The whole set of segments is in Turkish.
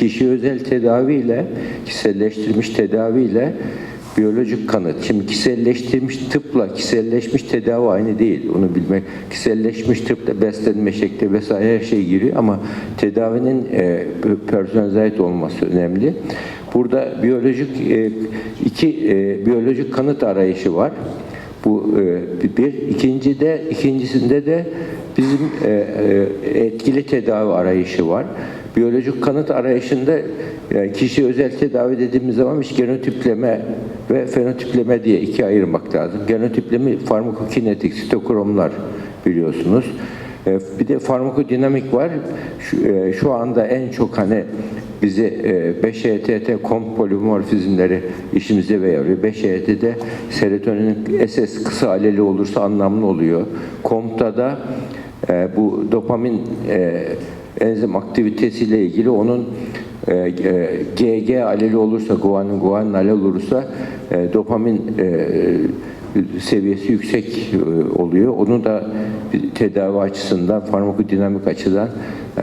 kişi özel tedaviyle, kişiselleştirilmiş tedaviyle biyolojik kanıt. Şimdi kişiselleştirilmiş tıpla kişiselleşmiş tedavi aynı değil. Onu bilmek. Kişiselleşmiş tıpta beslenme şekli vesaire her şey giriyor ama tedavinin e, personelize ait olması önemli. Burada biyolojik e, iki e, biyolojik kanıt arayışı var. Bu e, bir. İkinci de ikincisinde de bizim e, e, etkili tedavi arayışı var. Biyolojik kanıt arayışında yani kişi özel tedavi dediğimiz zaman işte genotipleme ve fenotipleme diye iki ayırmak lazım. Genotipleme farmakokinetik, sitokromlar biliyorsunuz. E, Bir de farmakodinamik var. Şu, e, şu anda en çok hani bizi e, 5-HTT komp polimorfizmleri işimize yarıyor. 5-HTT'de serotoninin SS kısa aleli olursa anlamlı oluyor. Kompta da e, bu dopamin e, enzim aktivitesiyle ilgili onun e, e, GG aleli olursa, guanin guanin aleli olursa e, dopamin e, seviyesi yüksek e, oluyor. Onu da tedavi açısından, farmakodinamik açıdan e,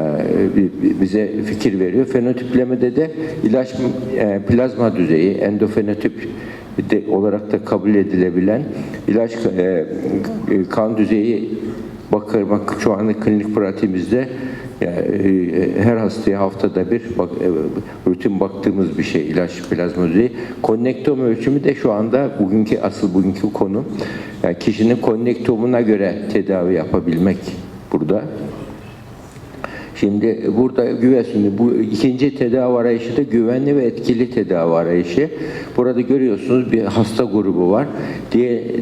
bi- bi- bize fikir veriyor. Fenotiplemede de ilaç e, plazma düzeyi, endofenotip olarak da kabul edilebilen ilaç kan düzeyi bakırmak şu anda klinik pratiğimizde yani, e, her hastaya haftada bir bak, e, rutin baktığımız bir şey ilaç plazma düzeyi. Konnektom ölçümü de şu anda bugünkü asıl bugünkü konu. Yani kişinin konnektomuna göre tedavi yapabilmek burada. Şimdi burada güvenli bu ikinci tedavi arayışı da güvenli ve etkili tedavi arayışı. Burada görüyorsunuz bir hasta grubu var.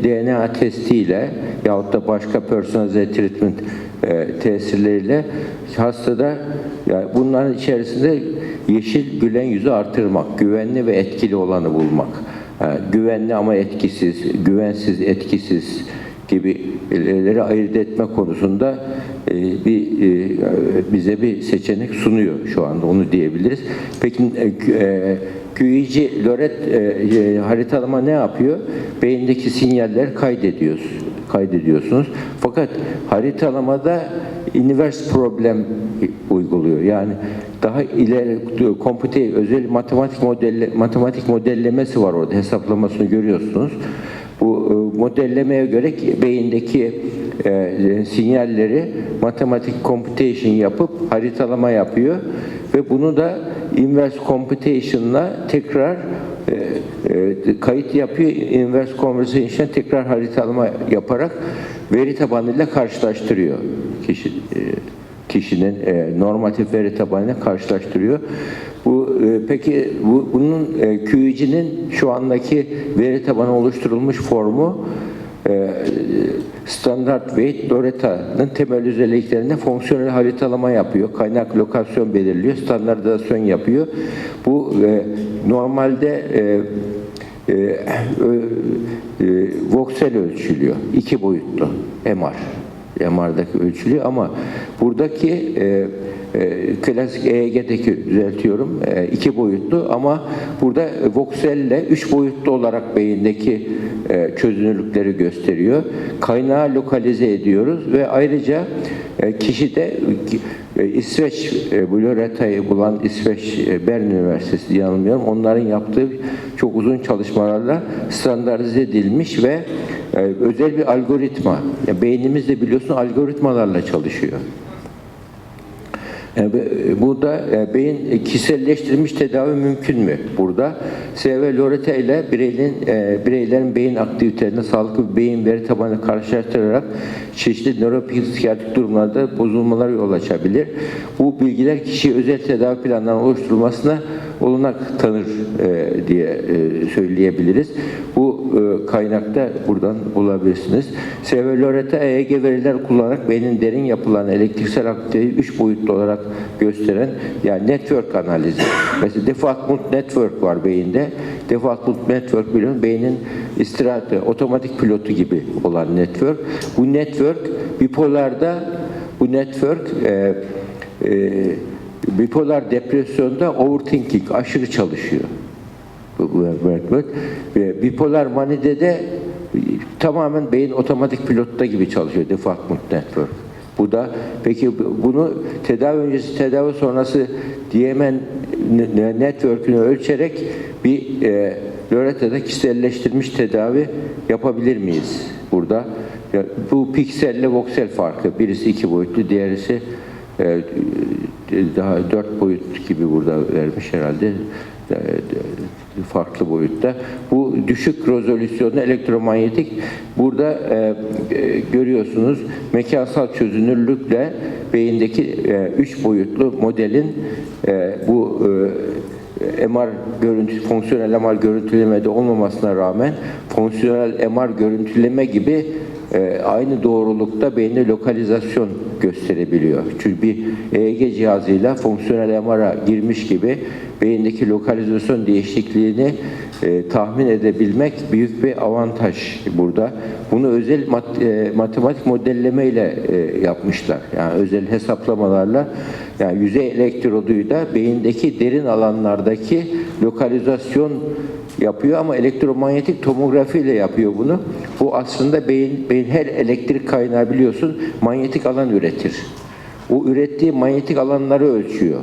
DNA testiyle yahut da başka personalize treatment e, tesirleriyle hastada yani bunların içerisinde yeşil gülen yüzü artırmak, güvenli ve etkili olanı bulmak. Yani güvenli ama etkisiz, güvensiz, etkisiz gibileri ayırt etme konusunda e, bir e, bize bir seçenek sunuyor şu anda onu diyebiliriz. Peki e, QEG loret haritalama ne yapıyor? Beyindeki sinyalleri kaydediyoruz. Kaydediyorsunuz. Fakat haritalamada inverse problem uyguluyor. Yani daha ileri kompüte özel matematik modelle matematik modellemesi var orada hesaplamasını görüyorsunuz. Bu e, modellemeye göre ki beyindeki e, sinyalleri matematik computation yapıp haritalama yapıyor ve bunu da inverse computation'la tekrar e, e, kayıt yapıyor. Inverse conversation tekrar haritalama yaparak veri tabanıyla karşılaştırıyor kişi e, kişinin e, normatif veri tabanıyla karşılaştırıyor. Bu e, peki bu, bunun e, QEG'nin şu andaki veri tabanı oluşturulmuş formu e, standart weight Loreta'nın temel özelliklerinde fonksiyonel haritalama yapıyor. Kaynak lokasyon belirliyor. Standartizasyon yapıyor. Bu e, normalde e, e, e, voxel ölçülüyor. iki boyutlu MR. MR'daki ölçülüyor ama buradaki e, e, klasik EEG'deki düzeltiyorum e, iki boyutlu ama burada voxelle üç boyutlu olarak beyindeki e, çözünürlükleri gösteriyor. Kaynağı lokalize ediyoruz ve ayrıca e, kişide e, İsveç e, bu Loreta'yı bulan İsveç e, Bern Üniversitesi yanılmıyorum. Onların yaptığı çok uzun çalışmalarla standartize edilmiş ve özel bir algoritma. Ya beynimiz de biliyorsun algoritmalarla çalışıyor. E, ve Burada e, beyin e, kişiselleştirilmiş tedavi mümkün mü burada? SV Loretta ile bireyin, e, bireylerin beyin aktivitelerine sağlıklı bir beyin veri tabanı karşılaştırarak çeşitli nöropsikiyatrik durumlarda bozulmalar yol açabilir. Bu bilgiler kişi özel tedavi planlarının oluşturulmasına olanak tanır e, diye e, söyleyebiliriz. Bu e, kaynakta buradan bulabilirsiniz. SV Loretta EEG veriler kullanarak beynin derin yapılan elektriksel aktiviteyi üç boyutlu olarak gösteren yani network analizi. Mesela default network var beyinde. Default network biliyorsun beynin istirahatı, otomatik pilotu gibi olan network. Bu network bipolarda bu network e, e, bipolar depresyonda overthinking aşırı çalışıyor. Bipolar manide de tamamen beyin otomatik pilotta gibi çalışıyor default network. Bu da peki bunu tedavi öncesi tedavi sonrası ne- network'ünü ölçerek bir e, Loretta'da kişiselleştirilmiş tedavi yapabilir miyiz burada? Ya, bu pikselle voksel farkı. Birisi iki boyutlu, diğerisi e, daha dört boyut gibi burada vermiş herhalde E, farklı boyutta. Bu düşük rezolüsyonlu elektromanyetik burada e, e, görüyorsunuz mekansal çözünürlükle beyindeki e, üç boyutlu modelin e, bu e, MR görüntü, fonksiyonel MR görüntülemede olmamasına rağmen fonksiyonel MR görüntüleme gibi e, aynı doğrulukta beyinde lokalizasyon gösterebiliyor. Çünkü bir EEG cihazıyla fonksiyonel MR'a girmiş gibi beyindeki lokalizasyon değişikliğini e, tahmin edebilmek büyük bir avantaj burada. Bunu özel mat- e, matematik modelleme ile e, yapmışlar. Yani özel hesaplamalarla yani yüzey elektroduyla beyindeki derin alanlardaki lokalizasyon yapıyor ama elektromanyetik tomografi ile yapıyor bunu. Bu aslında beyin, beyin her elektrik kaynağı biliyorsun manyetik alan üretir. O ürettiği manyetik alanları ölçüyor.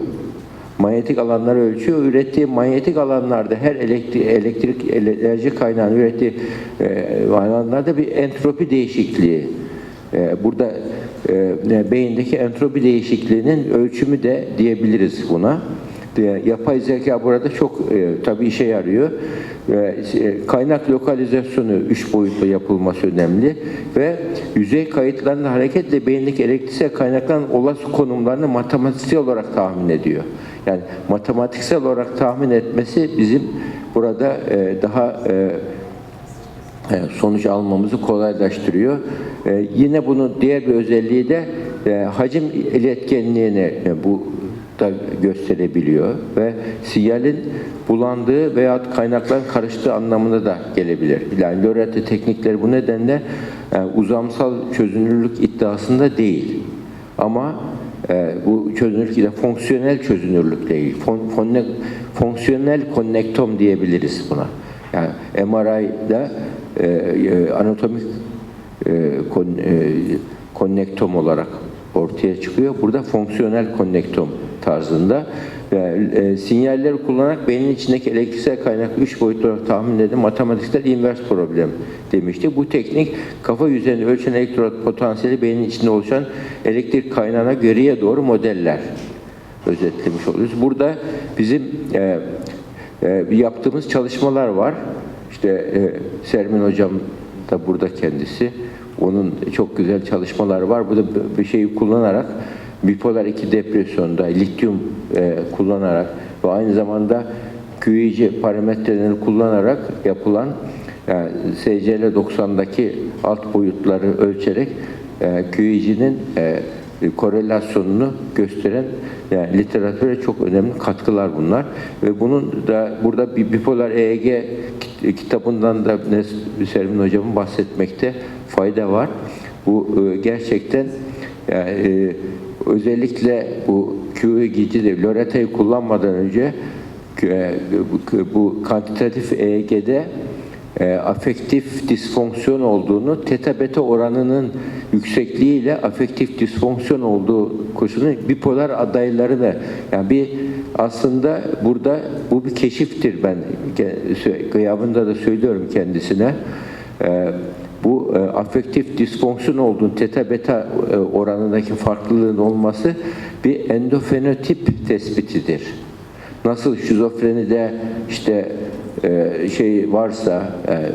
Manyetik alanları ölçüyor. Ürettiği manyetik alanlarda her elektrik, elektrik enerji kaynağının ürettiği e, alanlarda bir entropi değişikliği. E, burada e, beyindeki entropi değişikliğinin ölçümü de diyebiliriz buna. E, Yapay zeka burada çok e, tabii işe yarıyor. E, kaynak lokalizasyonu üç boyutlu yapılması önemli ve yüzey kayıtlarının hareketle beyindeki elektriksel kaynakların olası konumlarını matematiksel olarak tahmin ediyor. Yani matematiksel olarak tahmin etmesi bizim burada e, daha e, sonuç almamızı kolaylaştırıyor. E, yine bunun diğer bir özelliği de e, hacim iletkenliğini e, bu da gösterebiliyor ve sinyalin bulandığı veya kaynakların karıştığı anlamına da gelebilir. Yani Lorentz teknikleri bu nedenle e, uzamsal çözünürlük iddiasında değil. Ama e, bu çözünürlük ile fonksiyonel çözünürlük değil. Fon, fonne- fonksiyonel konnektom diyebiliriz buna. Yani MRI'da e, e, anatomik e, kon, e, konnektom olarak ortaya çıkıyor. Burada fonksiyonel konnektom tarzında e, e, sinyalleri kullanarak beynin içindeki elektriksel kaynak üç boyutlu olarak tahmin edilen matematiksel invers problem demişti. Bu teknik kafa yüzeyinde ölçen elektrot potansiyeli beynin içinde oluşan elektrik kaynağına geriye doğru modeller özetlemiş oluyoruz. Burada bizim e, e, yaptığımız çalışmalar var. İşte e, Sermin Hocam da burada kendisi. Onun çok güzel çalışmaları var. Bu da bir şeyi kullanarak bipolar 2 depresyonda lityum e, kullanarak ve aynı zamanda QEG parametrelerini kullanarak yapılan yani SCL 90'daki alt boyutları ölçerek e, QEG'nin e, korelasyonunu gösteren yani literatüre çok önemli katkılar bunlar ve bunun da burada bir bipolar EEG kitabından da Sermin hocamın bahsetmekte fayda var. Bu e, gerçekten yani, e, özellikle bu QEG'ci de Loretta'yı kullanmadan önce e, bu- kantitatif EEG'de e, afektif disfonksiyon olduğunu, teta beta oranının yüksekliğiyle afektif disfonksiyon olduğu koşulunu bipolar adayları da yani bir aslında burada bu bir keşiftir ben gıyabında da söylüyorum kendisine. E, bu e, afektif disfonksiyon olduğunu teta beta e, oranındaki farklılığın olması bir endofenotip tespitidir. Nasıl şizofrenide işte e, şey varsa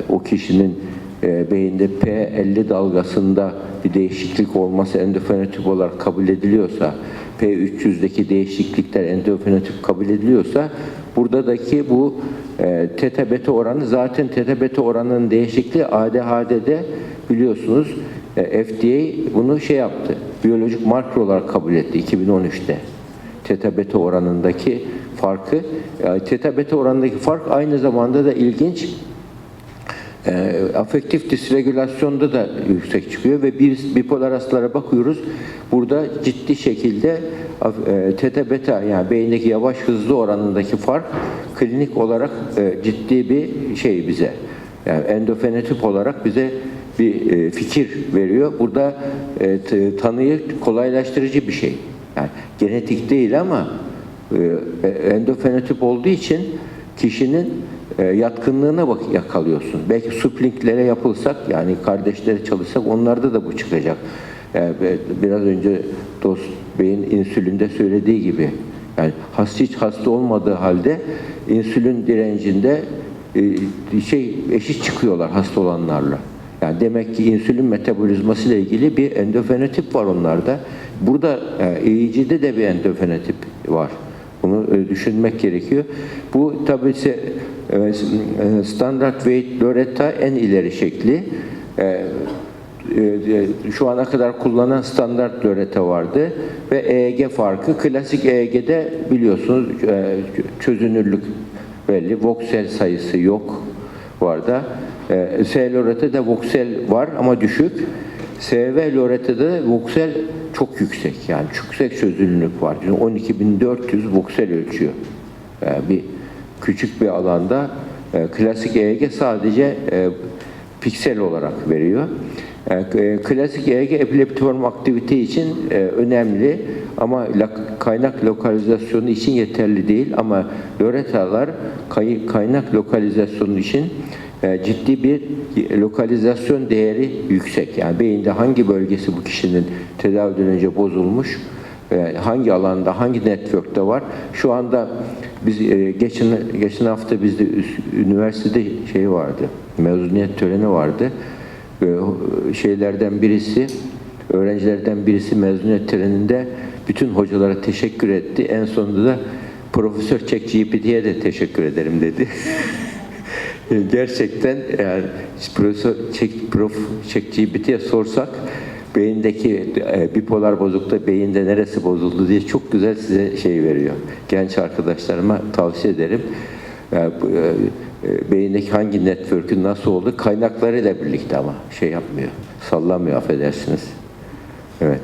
o kişinin beyinde P50 dalgasında bir değişiklik olması endofenotip olarak kabul ediliyorsa, P300'deki değişiklikler endofenotip kabul ediliyorsa, buradaki bu e, teta oranı zaten teta oranının değişikliği ADHD'de biliyorsunuz e, FDA bunu şey yaptı, biyolojik marker olarak kabul etti 2013'te teta oranındaki farkı. Yani teta oranındaki fark aynı zamanda da ilginç. E, afektif disregülasyonda da yüksek çıkıyor ve bir bipolar hastalara bakıyoruz. Burada ciddi şekilde e, teta beta yani beyindeki yavaş hızlı oranındaki fark klinik olarak e, ciddi bir şey bize. Yani endofenotip olarak bize bir e, fikir veriyor. Burada e, tanıyı kolaylaştırıcı bir şey. Yani genetik değil ama e, endofenotip olduğu için kişinin e, yatkınlığına bak yakalıyorsun. Belki suplinklere yapılsak yani kardeşleri çalışsak onlarda da bu çıkacak. Yani be- biraz önce dost beyin insülinde söylediği gibi yani hasta hiç hasta olmadığı halde insülin direncinde e, şey eşit çıkıyorlar hasta olanlarla. Yani demek ki insülin metabolizması ile ilgili bir endofenotip var onlarda. Burada e, EEG'de de bir endofenotip var. Bunu e, düşünmek gerekiyor. Bu tabii ise e, standard weight Loretta en ileri şekli. E, e, şu ana kadar kullanılan standart Loretta vardı ve EEG farkı. Klasik EEG'de biliyorsunuz çözünürlük belli. Voxel sayısı yok bu arada. E, S Loretta'da voxel var ama düşük. SV Loretta'da voxel çok yüksek. Yani yüksek çözünürlük var. Yani 12400 voxel ölçüyor. Yani bir küçük bir alanda e, klasik EEG sadece e, piksel olarak veriyor. E, e, klasik EEG epileptiform aktivite için e, önemli ama kaynak lokalizasyonu için yeterli değil ama Loretta'lar kay- kaynak lokalizasyonu için e, ciddi bir lokalizasyon değeri yüksek. Yani beyinde hangi bölgesi bu kişinin tedaviden önce bozulmuş, hangi alanda, hangi network'te var. Şu anda biz e, geçen geçen hafta bizde üniversitede şey vardı, mezuniyet töreni vardı. E, şeylerden birisi, öğrencilerden birisi mezuniyet töreninde bütün hocalara teşekkür etti. En sonunda da Profesör ChatGPT'ye de teşekkür ederim dedi. Gerçekten yani Profesör ChatGPT'ye sorsak beyindeki e, bipolar bozukta beyinde neresi bozuldu diye çok güzel size şey veriyor. Genç arkadaşlarıma tavsiye ederim. Bu, e, e, beyindeki hangi network'ün nasıl oldu kaynaklarıyla birlikte ama şey yapmıyor. Sallamıyor affedersiniz. Evet.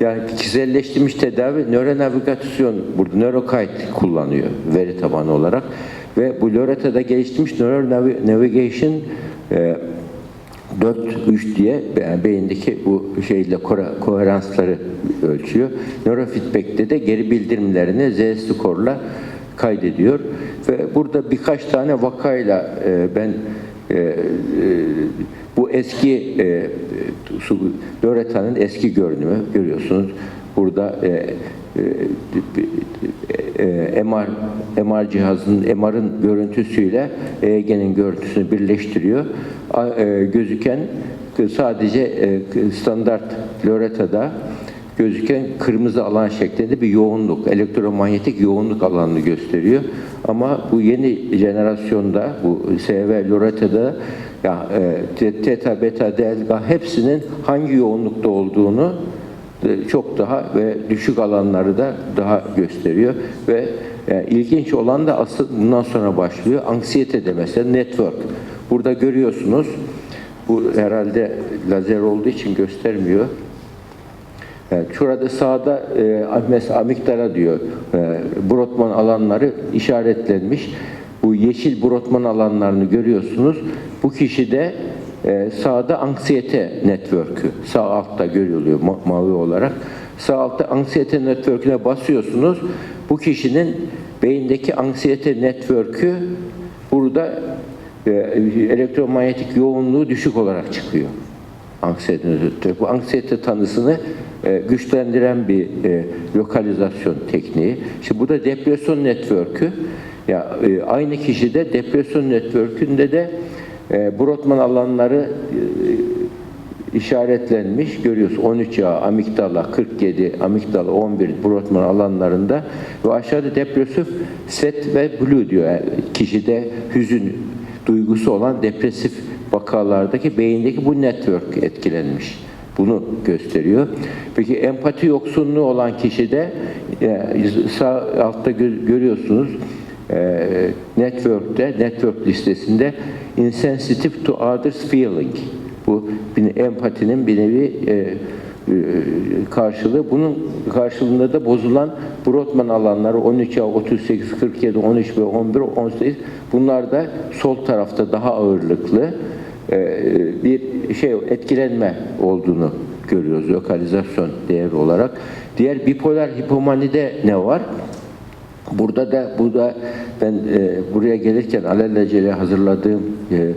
Yani kişiselleştirilmiş tedavi nöronavigasyon burada neurokite kullanıyor veri tabanı olarak ve bu Loretta'da geliştirilmiş neuronavigation e, 4-3 diye beyindeki bu şeyle koheransları ölçüyor. Neurofeedback'te de geri bildirimlerini Z skorla kaydediyor ve burada birkaç tane vakayla e, ben e, e, bu eski e, Loretta'nın eski görünümü görüyorsunuz. Burada e, MR, MR cihazının MR'ın görüntüsüyle EEG'nin görüntüsünü birleştiriyor. E, gözüken sadece e, standart Loretta'da gözüken kırmızı alan şeklinde bir yoğunluk, elektromanyetik yoğunluk alanını gösteriyor. Ama bu yeni jenerasyonda, bu SV Loretta'da ya, e, teta, beta, delta hepsinin hangi yoğunlukta olduğunu e, çok daha ve düşük alanları da daha gösteriyor ve e, ilginç olan da asıl bundan sonra başlıyor. Anksiyete de mesela network. Burada görüyorsunuz bu herhalde lazer olduğu için göstermiyor. Evet, şurada sağda e, mesela amigdala diyor. E, Brotman alanları işaretlenmiş. Bu yeşil Brotman alanlarını görüyorsunuz. Bu kişide e, sağda anksiyete network'ü sağ altta görülüyor ma- mavi olarak. Sağ altta anksiyete network'üne basıyorsunuz. Bu kişinin beyindeki anksiyete network'ü burada e, elektromanyetik yoğunluğu düşük olarak çıkıyor anksiyete network. Bu anksiyete tanısını e, güçlendiren bir e, lokalizasyon tekniği. İşte bu da depresyon network'ü. Ya aynı kişide depresyon network'ünde de e, Brotman alanları e, işaretlenmiş. Görüyoruz 13 yağ, amigdala 47, amigdala 11 Brotman alanlarında ve aşağıda depresif set ve blue diyor. Yani kişide hüzün duygusu olan depresif vakalardaki beyindeki bu network etkilenmiş. Bunu gösteriyor. Peki empati yoksunluğu olan kişide e, sağ altta gö- görüyorsunuz e, network'te, network listesinde insensitive to others feeling. Bu bir empatinin bir nevi e, e, karşılığı. Bunun karşılığında da bozulan Brotman alanları 13 ya 38, 47, 13 ve 11, 18 bunlar da sol tarafta daha ağırlıklı e, bir şey etkilenme olduğunu görüyoruz lokalizasyon değeri olarak. Diğer bipolar hipomanide ne var? Burada da bu da ben e, buraya gelirken alelacele hazırladığım e, e,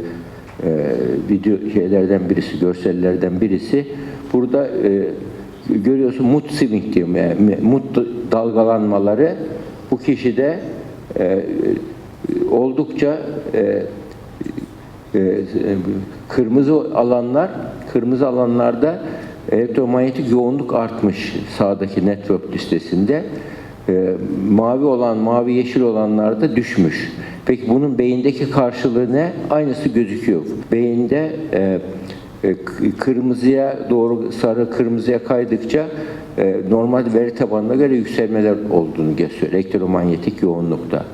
video şeylerden birisi, görsellerden birisi. Burada e, görüyorsun mood swing diyorum yani mood dalgalanmaları bu kişide e, oldukça e, e, kırmızı alanlar, kırmızı alanlarda elektromanyetik yoğunluk artmış sağdaki network listesinde. E, mavi olan, mavi yeşil olanlarda düşmüş. Peki bunun beyindeki karşılığı ne? Aynısı gözüküyor. Beyinde e, e, kırmızıya doğru sarı kırmızıya kaydıkça e, normal veri tabanına göre yükselmeler olduğunu gösteriyor. Elektromanyetik yoğunlukta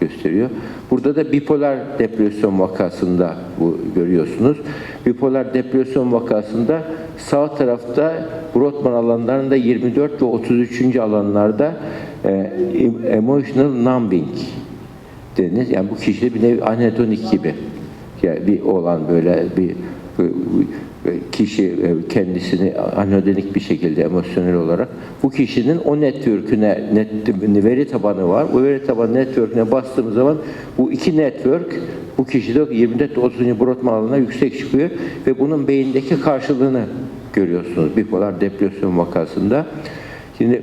gösteriyor. Burada da bipolar depresyon vakasında bu görüyorsunuz. Bipolar depresyon vakasında sağ tarafta Brodmann alanlarında 24 ve 33. alanlarda e, emotional numbing denir. Yani bu kişide bir nevi anedonik gibi yani bir olan böyle bir kişi e, kendisini anodenik bir şekilde emosyonel olarak bu kişinin o network'üne net, veri tabanı var. O veri tabanı network'üne bastığımız zaman bu iki network bu kişide 24 30. Brodmann alanına yüksek çıkıyor ve bunun beyindeki karşılığını görüyorsunuz bipolar depresyon vakasında. Şimdi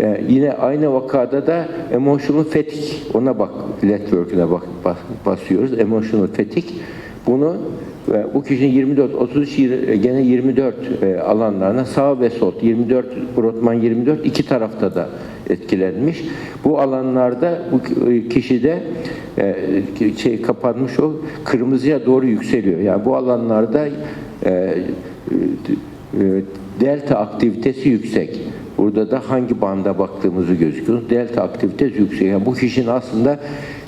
e, yine aynı vakada da emotional fatigue ona bak network'üne bak bas- basıyoruz. Emotional fatigue bunu ve bu kişinin 24, 33, yir- gene 24 e, alanlarına sağ ve sol 24, Brotman 24 iki tarafta da etkilenmiş. Bu alanlarda bu e, kişide e, şey kapanmış o kırmızıya doğru yükseliyor. Yani bu alanlarda e, e, delta aktivitesi yüksek. Burada da hangi banda baktığımızı gözüküyor. Delta aktivitesi yüksek. Yani bu kişinin aslında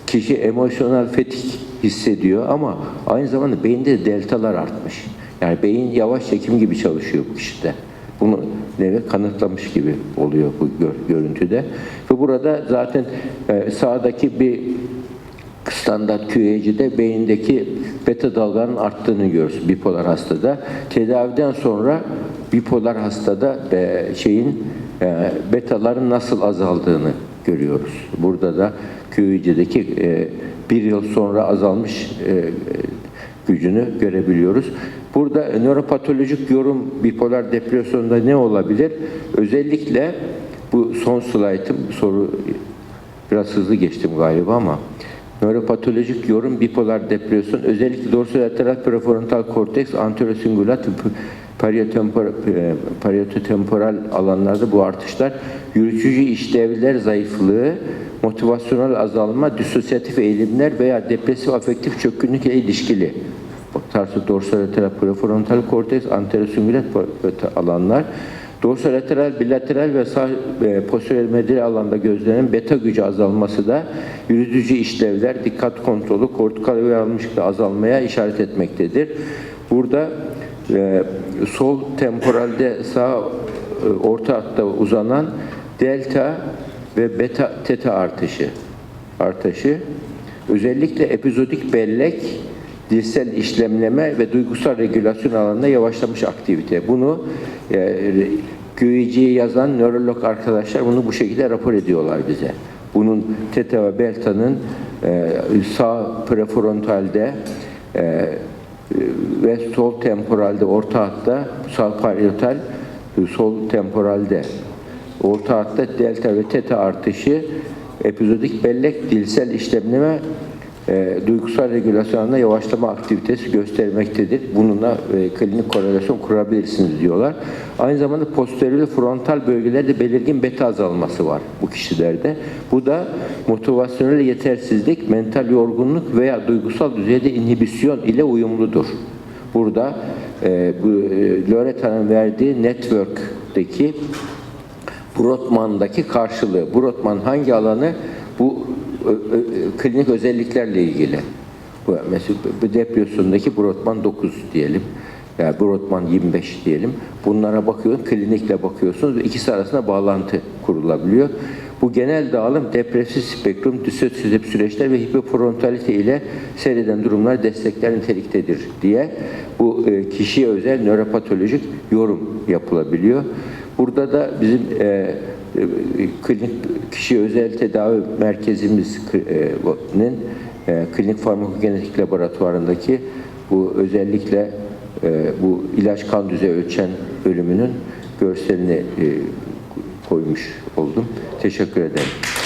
kişi emosyonel fetik hissediyor ama aynı zamanda beyinde de deltalar artmış. Yani beyin yavaş çekim gibi çalışıyor bu kişide. Bunu nevi kanıtlamış gibi oluyor bu gör- görüntüde. Ve burada zaten e, sağdaki bir standart QEC'de beyindeki beta dalganın arttığını görüyoruz bipolar hastada. Tedaviden sonra bipolar hastada e, şeyin e, betaların nasıl azaldığını görüyoruz. Burada da QEC'deki e, bir yıl sonra azalmış e, gücünü görebiliyoruz. Burada nöropatolojik yorum bipolar depresyonda ne olabilir? Özellikle bu son slaytım soru biraz hızlı geçtim galiba ama nöropatolojik yorum bipolar depresyon özellikle dorsolateral prefrontal korteks anterosingülat pariotemporal, pariotemporal alanlarda bu artışlar yürütücü işlevler zayıflığı, motivasyonel azalma, disosyatif eğilimler veya depresif afektif çökkünlükle ilişkili. Bak, tarsı dorsolateral prefrontal korteks anterosingülat alanlar Dorsolateral, bilateral ve sağ e, posterior medial alanda gözlenen beta gücü azalması da yürütücü işlevler, dikkat kontrolü, kortikal uyarılmışlıkla azalmaya işaret etmektedir. Burada e, sol temporalde sağ e, orta hatta uzanan delta ve beta teta artışı artışı özellikle epizodik bellek dilsel işlemleme ve duygusal regülasyon alanında yavaşlamış aktivite. Bunu e, QEG'yi yazan nörolog arkadaşlar bunu bu şekilde rapor ediyorlar bize. Bunun teta ve belta'nın e, sağ prefrontalde e, ve sol temporalde, orta hatta sağ parietal, sol temporalde, orta hatta delta ve teta artışı epizodik bellek dilsel işlemleme e, duygusal regülasyonda yavaşlama aktivitesi göstermektedir. Bununla e, klinik korelasyon kurabilirsiniz diyorlar. Aynı zamanda posterior frontal bölgelerde belirgin beta azalması var bu kişilerde. Bu da motivasyonel yetersizlik, mental yorgunluk veya duygusal düzeyde inhibisyon ile uyumludur. Burada e, bu e, Loreta'nın verdiği network'teki Brotman'daki karşılığı. Brotman hangi alanı? Klinik özelliklerle ilgili. Bu mesela depresyondaki Brotman 9 diyelim. Yani Brotman 25 diyelim. Bunlara bakıyorsun, klinikle bakıyorsunuz ve ikisi arasında bağlantı kurulabiliyor. Bu genel dağılım depresif spektrum, disosyatif süreçler ve hipofrontalite ile seyreden durumlar destekler niteliktedir diye bu e, kişiye özel nöropatolojik yorum yapılabiliyor. Burada da bizim e, klinik kişi özel tedavi merkezimizin e, klinik farmakogenetik laboratuvarındaki bu özellikle e, bu ilaç kan düzeyi ölçen bölümünün görselini e, koymuş oldum. Teşekkür ederim.